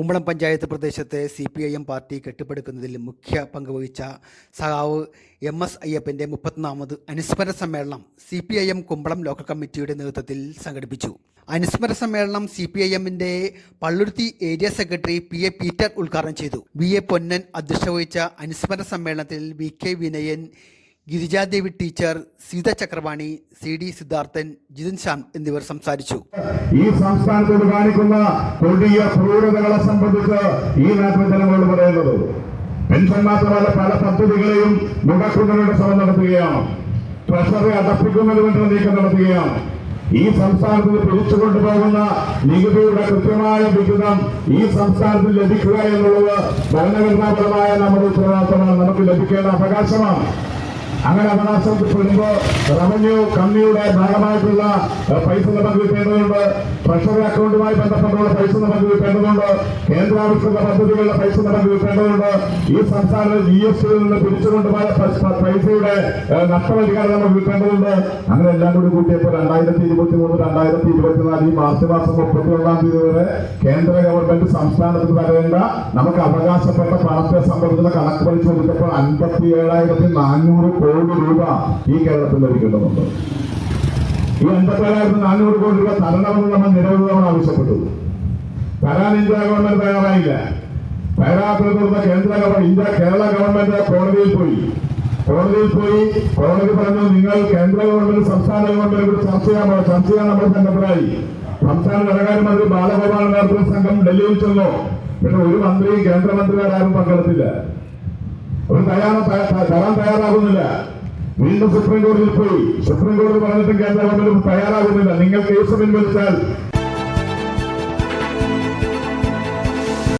കുമ്പളം പഞ്ചായത്ത് പ്രദേശത്തെ C P I M party കെട്ടിപ്പടുക്കുന്നതിൽ മുഖ്യ പങ്കുവഹിച്ച സഹാവ് എം എസ് അയ്യപ്പന്റെ മുപ്പത്തിനാമത് അനുസ്മരണ സമ്മേളനം C P I M Kumbalam local കമ്മിറ്റിയുടെ നേതൃത്വത്തിൽ സംഘടിപ്പിച്ചു. അനുസ്മരണ സമ്മേളനം സി പി ഐ എമ്മിന്റെ Palluruthy area secretary P A Peter ഉദ്ഘാടനം ചെയ്തു. വി എ പൊന്നൻ അധ്യക്ഷത വഹിച്ച അനുസ്മരണ സമ്മേളനത്തിൽ V K Vinayan Girijadevi teacher Seetha Chakravani C D Siddharthan Jithin Shyam എന്നിവർ സംസാരിച്ചു. ഈ സംസ്ഥാനത്തോട് കാണിക്കുന്ന കൊടിയ ക്രൂരതകളെ സംബന്ധിച്ച് ഈ നാട്ടിലെ ജനങ്ങളോട് പറയുന്നത് പെൻഷൻ മാത്രമല്ല പല പദ്ധതികളെയും മുടക്കുന്നതിനുള്ള ശ്രമം നടത്തുകയാണ്. ട്രഷറി അടപ്പിക്കുന്നതിന് നീക്കം നടത്തുകയാണ്. ഈ സംസ്ഥാനത്തിന് സംസ്ഥാനത്തിൽ പിരിച്ചുകൊണ്ടുപോകുന്ന നികുതിയുടെ കൃത്യമായ വിഹിതം ഈ സംസ്ഥാനത്തിൽ ലഭിക്കുക എന്നുള്ളത് ഭരണഘടനാപരമായ നമ്മുടെ ഉത്തരവാദിത്തമാണ്. നമുക്ക് ലഭിക്കേണ്ട അവകാശമാണ്. അങ്ങനെ അവകാശപ്പെടുമ്പോൾ റവന്യൂ കമ്മിയുടെ ഭാഗമായിട്ടുള്ള പൈസ പങ്കുവയ്ക്കേണ്ടതുണ്ട് ട്രഷറി അക്കൗണ്ടുമായി ബന്ധപ്പെട്ടുള്ള പൈസ പങ്കുവയ്ക്കേണ്ടതുണ്ട് കിട്ടേണ്ടതുണ്ട് കേന്ദ്രാവിഷ്കൃത പദ്ധതികളുടെ പൈസ പങ്കുവയ്ക്കേണ്ടതുണ്ട് ഈ സംസ്ഥാനത്ത് ജി എസ് ടിയിൽ നിന്ന് പിരിച്ചുകൊണ്ടുപോയ പൈസയുടെ നഷ്ടപരിഹാരം നമുക്ക് കിട്ടേണ്ടതുണ്ട് അങ്ങനെ എല്ലാം കൂടി കൂട്ടിയപ്പോൾ രണ്ടായിരത്തി ഇരുപത്തി മൂന്ന് രണ്ടായിരത്തി ഇരുപത്തിനാല് ഈ മാർച്ച് മാസം മുപ്പത്തി ഒന്നാം തീയതി വരെ കേന്ദ്ര ഗവൺമെന്റ് സംസ്ഥാനത്തിന് തരേണ്ട നമുക്ക് അവകാശപ്പെട്ട പണത്തെ സംബന്ധിച്ച കണക്ക് പരിശോധിച്ചപ്പോൾ അൻപത്തി ഏഴായിരത്തി നാനൂറ് കോടി രൂപ ഈ കേരളത്തിൽ ലഭിക്കേണ്ടതുണ്ട്. ഈ അൻപത്തി ഏഴായിരത്തി നാനൂറ് കോടി രൂപ തരണമെന്ന് നമ്മൾ നിരവധി തവണ ആവശ്യപ്പെട്ടു. തരാൻ ഇന്ത്യ ഗവൺമെന്റ് തയ്യാറായില്ല. തയ്യാറാക്കുന്നത് തുടർന്ന് കേന്ദ്ര ഗവൺമെന്റ് ഇന്ത്യ കേരള ഗവൺമെന്റ് കോടതിയിൽ പോയി. കോടതിയിൽ പോയി കോടതി പറഞ്ഞു നിങ്ങൾ കേന്ദ്ര ഗവൺമെന്റ് സംസ്ഥാന ഗവൺമെന്റ് കൂടി ചർച്ച ചെയ്യാമോ ചർച്ച ചെയ്യാൻ നമ്മൾ സംഘത്തിലായി സംസ്ഥാന ധനകാര്യമന്ത്രി ബാലഗോപാൽ നേതൃത്വ സംഘം ഡൽഹിയിൽ ചെന്നു. പക്ഷെ ഒരു മന്ത്രിയും കേന്ദ്രമന്ത്രിമാരും പങ്കെടുത്തില്ല. അവർ തയ്യാറ തരാൻ തയ്യാറാകുന്നില്ല. വീണ്ടും സുപ്രീം കോടതിയിൽ പോയി. സുപ്രീം കോടതി പറഞ്ഞിട്ടും കേന്ദ്ര ഗവൺമെന്റ് തയ്യാറാകുന്നില്ല. നിങ്ങൾ കേസ് പിൻവലിച്ചാൽ